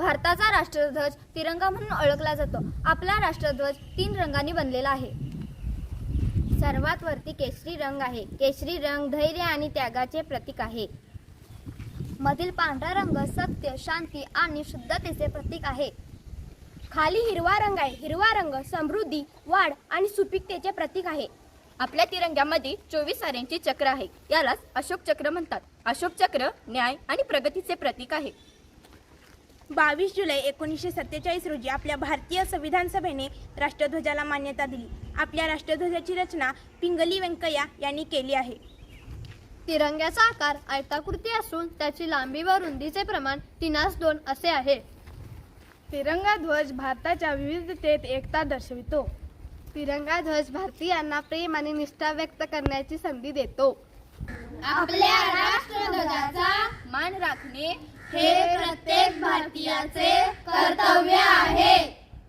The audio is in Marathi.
भारताचा राष्ट्रध्वज तिरंगा म्हणून ओळखला जातो. आपला राष्ट्रध्वज तीन रंगांनी बनलेला आहे. सर्वात वरती केशरी रंग आहे. केशरी रंग धैर्य आणि त्यागाचे प्रतीक आहे. मधील पांढरा रंग सत्य शांती आणि शुद्धतेचे प्रतीक आहे. खाली हिरवा रंग आहे. हिरवा रंग समृद्धी वाढ आणि सुपीकतेचे प्रतीक आहे. आपल्या तिरंग्यामध्ये चोवीस ताऱ्यांचे चक्र आहे. यालाच अशोक चक्र म्हणतात. अशोक चक्र न्याय आणि प्रगतीचे प्रतीक आहे. बावीस जुलै एकोणीसशे सत्तेचाळीस रोजी आपल्या भारतीय संविधान सभेने राष्ट्रध्वजाला मान्यता दिली. आपल्या राष्ट्रध्वजाची रचना पिंगली व्यंकय्या यांनी केली आहे. तिरंग्याचा आकार आयताकृती असून त्याची लांबी व रुंदीचे प्रमाण तीनास दोन असे आहे. तिरंगा ध्वज भारताच्या विविधतेत एकता दर्शवितो. तिरंगा ध्वज भारतीयांना प्रेम आणि निष्ठा व्यक्त करण्याची संधी देतो. आपल्या राष्ट्रध्वजाचा मान राखणे हे प्रत्येक भारतीयाचे करता